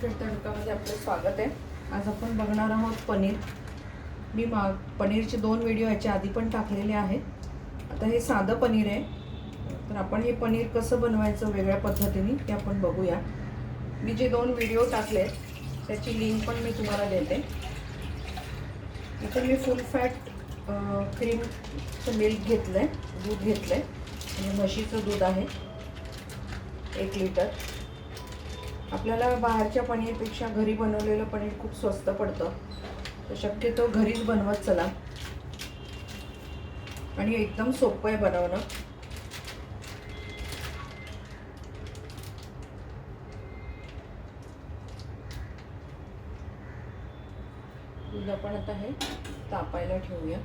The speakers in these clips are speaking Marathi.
तिखट तडकामध्ये आपलं स्वागत आहे. आज आपण बघणार आहोत पनीर. मी मा पनीरचे दोन व्हिडिओ याच्या आधी पण टाकलेले आहेत. आता हे साधं पनीर आहे. तर आपण हे पनीर कसं बनवायचं वेगळ्या पद्धतीने ते आपण बघूया. मी जे दोन व्हिडिओ टाकले त्याची लिंक पण मी तुम्हाला देते. इथे मी फुल फॅट क्रीमचं मिल्क घेतलं आहे दूध घेतलं आहे म्हणजे म्हशीचं दूध आहे. एक लिटर आपल्याला बाहेरच्या पनीरपेक्षा घरी बनवलेलं पनीर खूप स्वस्त पडतं. तर शक्यतो घरीच बनवत चला. आणि एकदम सोपं आहे बनवणं. दूध आपण आता हे तापायला ठेवूया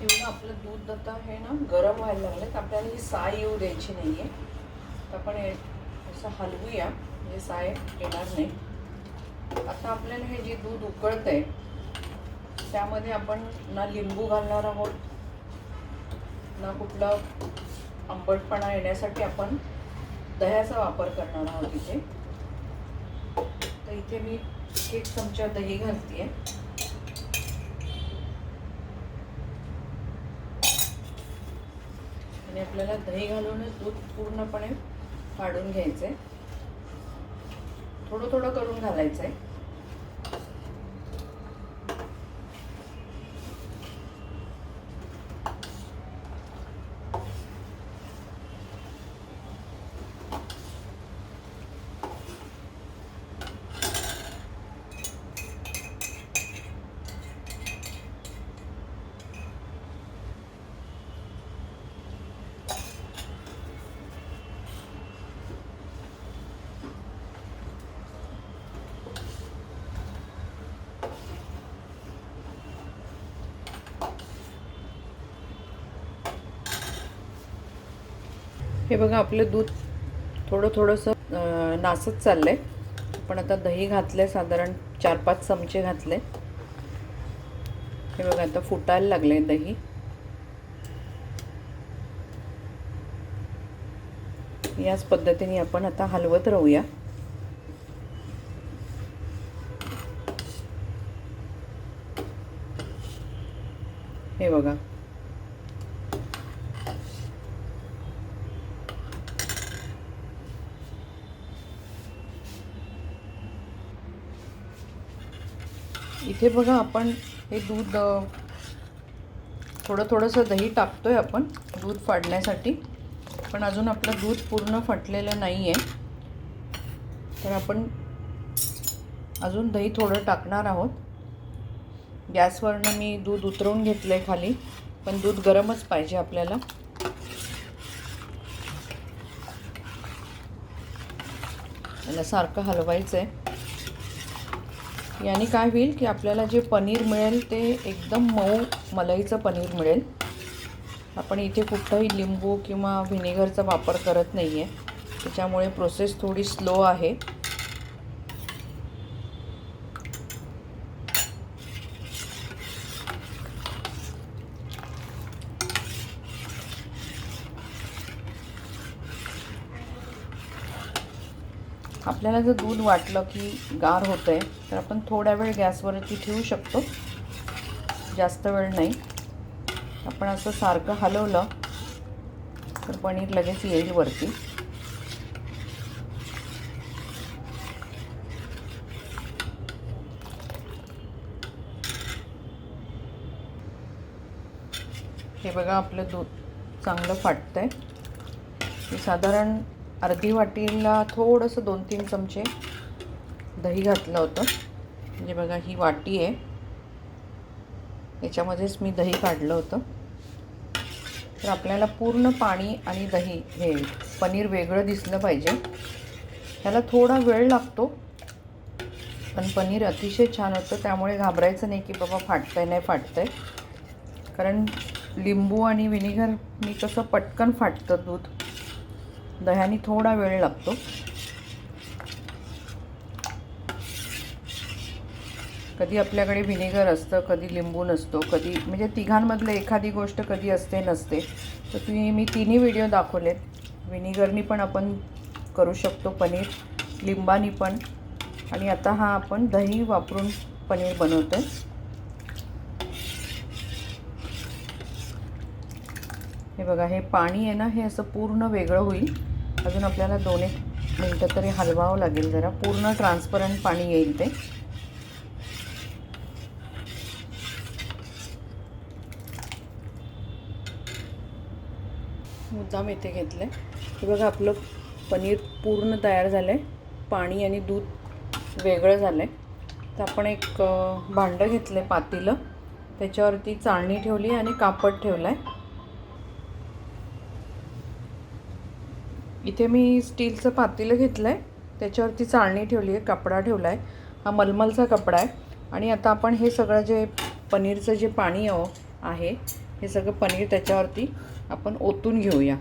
एवढं आपलं दूध आता हे ना गरम व्हायला लागले तर आपल्याला ही साय येऊ द्यायची नाही आहे तर आपण हे असं हलवूया. म्हणजे साय येणार नाही. आता आपल्याला हे जे दूध उकळतं आहे त्यामध्ये आपण ना लिंबू घालणार आहोत. ना कुठला आंबटपणा येण्यासाठी आपण दह्याचा वापर करणार आहोत इथे. तर इथे मी एक चमचा दही घालते आहे आणि आपल्याला दही घालूनच दूध पूर्णपणे काढून घ्यायचं आहे थोडं थोडं करून घालायचं आहे हे बघा आपलं दूध थोडं थोडंसं नासत चाललं आहे पण आता दही घातलं आहे साधारण चार पाच चमचे घातले. हे बघा आता फुटायला लागले दही. याच पद्धतीने आपण आता हलवत राहूया. हे बघा. इथे बघा आपण हे दूध थोडं थोडंसं दही टाकतो आहे आपण दूध फाडण्यासाठी. पण अजून आपलं दूध पूर्ण फाटलेलं नाही आहे तर आपण अजून दही थोडं टाकणार आहोत. गॅसवरनं मी दूध उतरवून घेतलं आहे खाली पण दूध गरमच पाहिजे आपल्याला. याला सारखं हलवायचं आहे याने काय होईल की आपल्याला जे पनीर मिळेल ते एकदम मऊ मलईचं पनीर मिळेल. आपण इथे कुठंही लिंबू किंवा व्हिनेगरचा वापर करत नाही आहे त्याच्यामुळे प्रोसेस थोडी स्लो आहे. आपल्याला जर दूध वाटलं की गार होतं आहे तर आपण थोड्या वेळ गॅसवरती ठेवू शकतो. जास्त वेळ नाही. आपण असं सारखं हलवलं तर पनीर लगेच येईल वरती. हे बघा आपलं दूध चांगलं फाटतं आहे साधारण अर्धी वाटीला थोडंसं दोन तीन चमचे दही घातलं होतं. म्हणजे बघा ही वाटी आहे. याच्यामध्येच मी दही काढलं होतं. तर आपल्याला पूर्ण पाणी आणि दही हे पनीर वेगळं दिसलं पाहिजे. त्याला थोडा वेळ लागतो. पण पनीर अतिशय छान होतं. त्यामुळे घाबरायचं नाही की बाबा फाटतं आहे नाही फाटतंय. कारण लिंबू आणि व्हिनेगर मी कसं पटकन फाटतं दूध. दह्याने थोडा वेळ लागतो. कधी आपल्याकडे व्हिनेगर असतं कधी लिंबू नसतो कधी म्हणजे तिघांमधलं एखादी गोष्ट कधी असते नसते. तर तुम्ही मी तिन्ही व्हिडिओ दाखवलेत. व्हिनेगरनी पण आपण करू शकतो पनीर लिंबानी पण. आणि आता हा आपण दही वापरून पनीर बनवतो हे बघा हे पाणी आहे ना हे असं पूर्ण वेगळं होईल. अजून आपल्याला दोन एक मिनटं तरी हलवावं लागेल जरा. पूर्ण ट्रान्सपरंट पाणी येईल ते. मुद्दाम इथे घेतलं आहे हे बघा आपलं पनीर पूर्ण तयार झालं आहे पाणी आणि दूध वेगळं झालं आहे तर आपण एक भांडं घेतलं आहे पातीलं. त्याच्यावरती चाळणी ठेवली आणि कापड ठेवलं आहे इथे मी स्टीलचं पातेलं घेतलं आहे त्याच्यावरती चाळणी ठेवली आहे कपडा ठेवला आहे हा मलमलचा कपडा आहे. आणि आता आपण हे सगळं जे पनीरचं जे पाणी आहे हे सगळं पनीर त्याच्यावरती आपण ओतून घेऊया.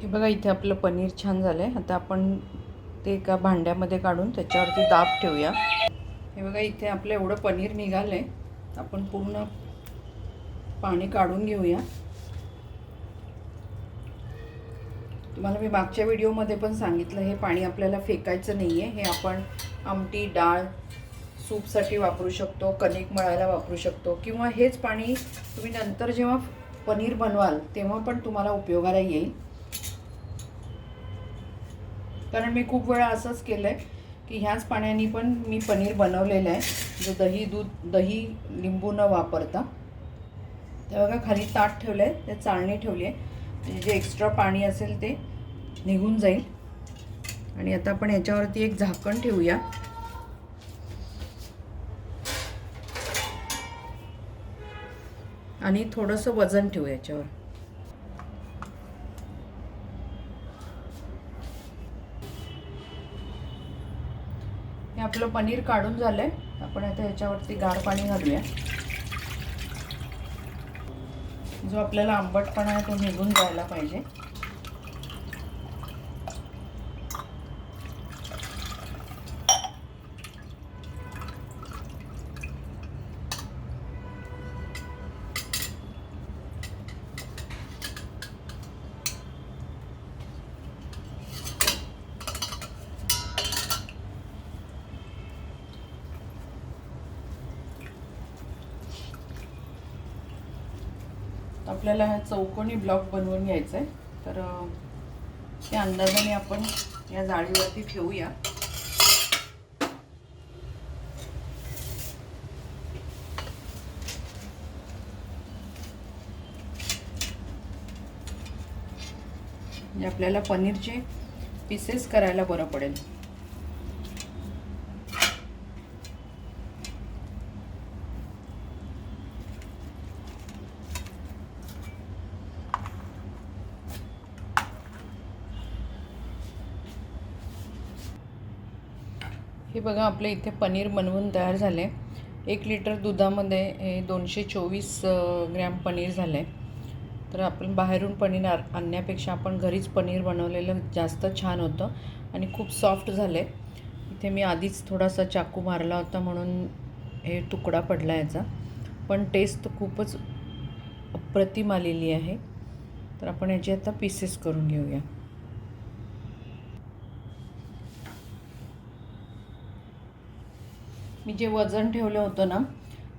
हे बघा इथे आपलं पनीर छान झालं आहे आता आपण ते एका भांड्यामध्ये काढून त्याच्यावरती दाब ठेवूया. हे बघा इथे आपलं एवढं पनीर निघालं आहे आपण पूर्ण पाणी काढून घेऊया. तुम्हाला मी मागच्या व्हिडिओमध्ये पण सांगितलं हे पाणी आपल्याला फेकायचं नाही आहे हे आपण आमटी डाळ सूपसाठी वापरू शकतो कणिक मळायला वापरू शकतो. किंवा हेच पाणी तुम्ही नंतर जेव्हा पनीर बनवाल तेव्हा पण तुम्हाला उपयोगाला येईल. कारण मी खूप वेळा असंच केलं आहे की ह्याच पाण्याने पण मी पनीर बनवलेलं आहे. जो दही दूध दही लिंबू न वापरता. ते बघा खाली ताट ठेवलं आहे ते चाळणी ठेवली आहे. म्हणजे जे एक्स्ट्रा पाणी असेल ते निघून जाईल. आणि आता आपण याच्यावरती एक झाकण ठेवूया. आणि थोडंसं वजन ठेवू याच्यावर. आपलं पनीर काढून झालं आहे आपण आता याच्यावरती गार पाणी घालूया. जो आपल्याला आंबटपणा आहे तो निघून जायला पाहिजे. आपल्याला हा चौकोनी ब्लॉक बनवून घ्यायचा आहे तर ते त्या अंदाजाने आपण या जाळीवरती ठेवूया. म्हणजे आपल्याला पनीरचे पीसेस करायला बरं पडेल. हे बघा आपलं इथे पनीर बनवून तयार झाले. एक लिटर दुधामध्ये हे दोनशे चोवीस ग्रॅम पनीर झालं. आहे तर आपण बाहेरून पनीर आ आणण्यापेक्षा आपण घरीच पनीर बनवलेलं जास्त छान होतं आणि खूप सॉफ्ट झालं. आहे इथे मी आधीच थोडासा चाकू मारला होता म्हणून हे तुकडा पडला याचा. पण टेस्ट खूपच अप्रतिम आलेली आहे. तर आपण याचे आता पीसेस करून घेऊया. मी जे वजन ठेवलं होतं ना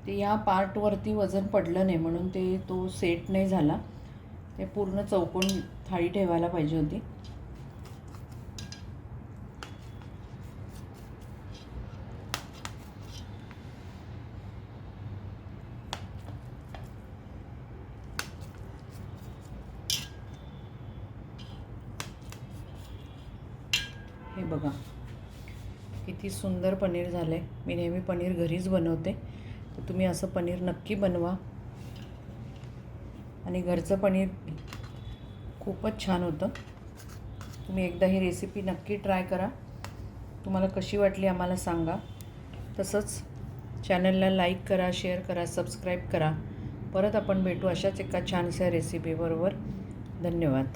ते या पार्टवरती वजन पडलं नाही म्हणून ते तो सेट नाही झाला. ते पूर्ण चौकोन थाळी ठेवायला पाहिजे होती. हे बघा. किती सुंदर पनीर झालं आहे मी नेहमी पनीर घरीच बनवते. तर तुम्ही असं पनीर नक्की बनवा. आणि घरचं पनीर खूपच छान होतं. तुम्ही एकदा ही रेसिपी नक्की ट्राय करा. तुम्हाला कशी वाटली आम्हाला सांगा. तसंच चॅनलला लाईक करा शेअर करा सबस्क्राईब करा. परत आपण भेटू अशाच एका छानशा रेसिपीबरोबर धन्यवाद.